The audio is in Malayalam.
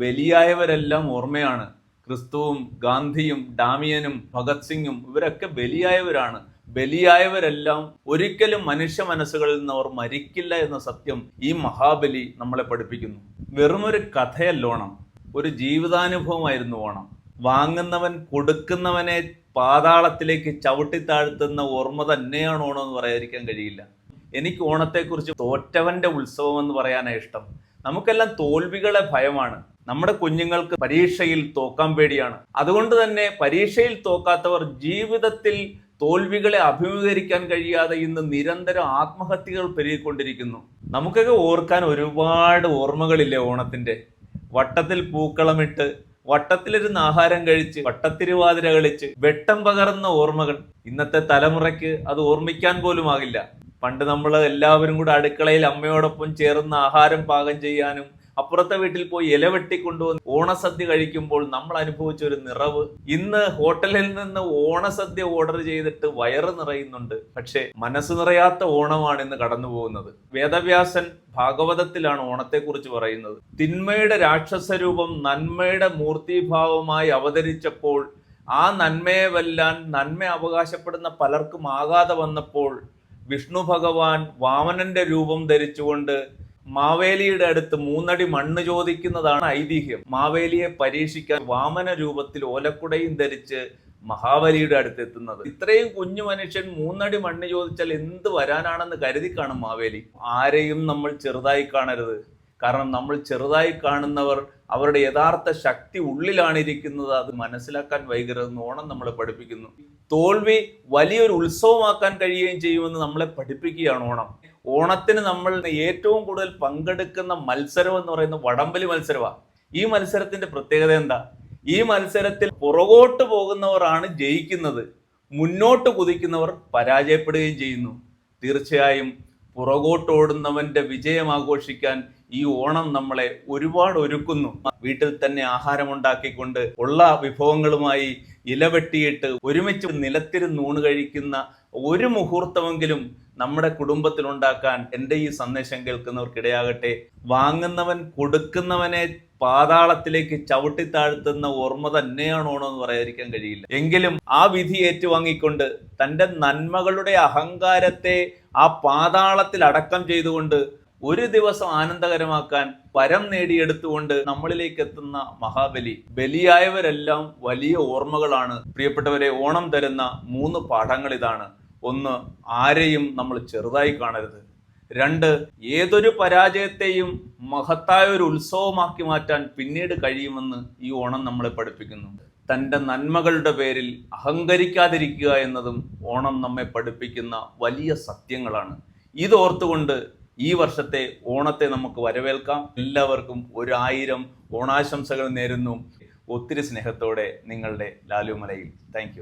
ബലിയായവരെല്ലാം ഓർമ്മയാണ്. ക്രിസ്തുവും ഗാന്ധിയും ഡാമിയനും ഭഗത് സിംഗും ഇവരൊക്കെ ബലിയായവരാണ്. ബലിയായവരെല്ലാം ഒരിക്കലും മനുഷ്യ മനസ്സുകളിൽ നിന്ന് അവർ മരിക്കില്ല എന്ന സത്യം ഈ മഹാബലി നമ്മളെ പഠിപ്പിക്കുന്നു. വെറുമൊരു കഥയല്ല ഓണം. ഒരു ജീവിതാനുഭവമായിരുന്നു ഓണം. വാങ്ങുന്നവൻ കൊടുക്കുന്നവനെ പാതാളത്തിലേക്ക് ചവിട്ടിത്താഴ്ത്തുന്ന ഓർമ്മ തന്നെയാണ് ഓണം എന്ന് പറയാതിരിക്കാൻ കഴിയില്ല. എനിക്ക് ഓണത്തെക്കുറിച്ച് തോറ്റവന്റെ ഉത്സവം എന്ന് പറയാനാണ് ഇഷ്ടം. നമുക്കെല്ലാം തോൽവികളെ ഭയമാണ്. നമ്മുടെ കുഞ്ഞുങ്ങൾക്ക് പരീക്ഷയിൽ തോക്കാൻ പേടിയാണ്. അതുകൊണ്ട് തന്നെ പരീക്ഷയിൽ തോക്കാത്തവർ ജീവിതത്തിൽ തോൽവികളെ അഭിമുഖീകരിക്കാൻ കഴിയാതെ ഇന്ന് നിരന്തരം ആത്മഹത്യകൾ പെരുകിക്കൊണ്ടിരിക്കുന്നു. നമുക്കൊക്കെ ഓർക്കാൻ ഒരുപാട് ഓർമ്മകളില്ലേ ഓണത്തിന്റെ? വട്ടത്തിൽ പൂക്കളമിട്ട് വട്ടത്തിലിരുന്ന് ആഹാരം കഴിച്ച് വട്ടത്തിരുവാതിര കളിച്ച് വെട്ടം പകർന്ന ഓർമ്മകൾ. ഇന്നത്തെ തലമുറയ്ക്ക് അത് ഓർമ്മിക്കാൻ പോലും ആകില്ല. പണ്ട് നമ്മൾ എല്ലാവരും കൂടെ അടുക്കളയിൽ അമ്മയോടൊപ്പം ചേർന്ന് ആഹാരം പാകം ചെയ്യാനും അപ്പുറത്തെ വീട്ടിൽ പോയി ഇല വെട്ടിക്കൊണ്ടുവന്ന് ഓണസദ്യ കഴിക്കുമ്പോൾ നമ്മൾ അനുഭവിച്ച ഒരു നിറവ്. ഇന്ന് ഹോട്ടലിൽ നിന്ന് ഓണസദ്യ ഓർഡർ ചെയ്തിട്ട് വയറ് നിറയുന്നുണ്ട്. പക്ഷേ മനസ്സ് നിറയാത്ത ഓണമാണ് ഇന്ന് കടന്നു പോകുന്നത് വേദവ്യാസൻ ഭാഗവതത്തിലാണ് ഓണത്തെക്കുറിച്ച് പറയുന്നത്. തിന്മയുടെ രാക്ഷസരൂപം നന്മയുടെ മൂർത്തിഭാവമായി അവതരിച്ചപ്പോൾ ആ നന്മയെ വല്ലാൻ നന്മ അവകാശപ്പെടുന്ന പലർക്കും ആകാതെ വന്നപ്പോൾ വിഷ്ണു ഭഗവാൻ വാമനന്റെ രൂപം ധരിച്ചുകൊണ്ട് മാവേലിയുടെ അടുത്ത് മൂന്നടി മണ്ണ് ചോദിക്കുന്നതാണ് ഐതിഹ്യം. മാവേലിയെ പരീക്ഷിക്കാൻ വാമന രൂപത്തിൽ ഓലക്കുടയും ധരിച്ച് മഹാബലിയുടെ അടുത്ത് എത്തുന്നത്. ഇത്രയും കുഞ്ഞു മനുഷ്യൻ മൂന്നടി മണ്ണ് ചോദിച്ചാൽ എന്ത് വരാനാണെന്ന് കരുതി കാണും മാവേലി. ആരെയും നമ്മൾ ചെറുതായി കാണരുത്. കാരണം നമ്മൾ ചെറുതായി കാണുന്നവർ അവരുടെ യഥാർത്ഥ ശക്തി ഉള്ളിലാണ് ഇരിക്കുന്നത് അത് മനസ്സിലാക്കാൻ വൈകരുതെന്ന് ഓണം നമ്മളെ പഠിപ്പിക്കുന്നു. തോൽവി വലിയൊരു ഉത്സവമാക്കാൻ കഴിയുകയും ചെയ്യുമെന്ന് നമ്മളെ പഠിപ്പിക്കുകയാണ് ഓണം. ഓണത്തിന് നമ്മൾ ഏറ്റവും കൂടുതൽ പങ്കെടുക്കുന്ന മത്സരം എന്ന് പറയുന്നത് വടംവലി മത്സരമാണ് ഈ മത്സരത്തിന്റെ പ്രത്യേകത എന്താ? ഈ മത്സരത്തിൽ പുറകോട്ട് പോകുന്നവരാണ് ജയിക്കുന്നത്. മുന്നോട്ട് കുതിക്കുന്നവർ പരാജയപ്പെടുകയും ചെയ്യുന്നു. തീർച്ചയായും പുറകോട്ടോടുന്നവന്റെ വിജയം ആഘോഷിക്കാൻ ഈ ഓണം നമ്മളെ ഒരുപാട് ഒരുക്കുന്നു. വീട്ടിൽ തന്നെ ആഹാരം ഉണ്ടാക്കിക്കൊണ്ട് ഉള്ള വിഭവങ്ങളുമായി ഇലവെട്ടിയിട്ട് ഒരുമിച്ച് നിലത്തിരുന്ന് ഊണ് കഴിക്കുന്ന ഒരു മുഹൂർത്തമെങ്കിലും നമ്മുടെ കുടുംബത്തിൽ ഉണ്ടാക്കാൻ എന്റെ ഈ സന്ദേശം കേൾക്കുന്നവർക്കിടയാകട്ടെ. വാങ്ങുന്നവൻ കൊടുക്കുന്നവനെ പാതാളത്തിലേക്ക് ചവിട്ടിത്താഴ്ത്തുന്ന ഓർമ്മ തന്നെയാണ് ഓണം എന്ന് പറയാതിരിക്കാൻ കഴിയില്ല. എങ്കിലും ആ വിധി ഏറ്റുവാങ്ങിക്കൊണ്ട് തന്റെ നന്മകളുടെ അഹങ്കാരത്തെ ആ പാതാളത്തിൽ അടക്കം ചെയ്തുകൊണ്ട് ഒരു ദിവസം ആനന്ദകരമാക്കാൻ പരം നേടിയെടുത്തുകൊണ്ട് നമ്മളിലേക്ക് എത്തുന്ന മഹാബലി. ബലിയായവരെല്ലാം വലിയ ഓർമ്മകളാണ്. പ്രിയപ്പെട്ടവരെ ഓണം തരുന്ന മൂന്ന് പാഠങ്ങൾ ഇതാണ് ഒന്ന് ആരെയും നമ്മൾ ചെറുതായി കാണരുത്. രണ്ട് ഏതൊരു പരാജയത്തെയും മഹത്തായ ഒരു ഉത്സവമാക്കി മാറ്റാൻ പിന്നീട് കഴിയുമെന്ന് ഈ ഓണം നമ്മളെ പഠിപ്പിക്കുന്നുണ്ട് തന്റെ നന്മകളുടെ പേരിൽ അഹങ്കരിക്കാതിരിക്കുക എന്നതും ഓണം നമ്മെ പഠിപ്പിക്കുന്ന വലിയ സത്യങ്ങളാണ്. ഇതോർത്തുകൊണ്ട് ഈ വർഷത്തെ ഓണത്തെ നമുക്ക് വരവേൽക്കാം. എല്ലാവർക്കും ഒരായിരം ഓണാശംസകൾ നേരുന്നു. ഒത്തിരി സ്നേഹത്തോടെ നിങ്ങളുടെ ലാലുമലയിൽ. താങ്ക്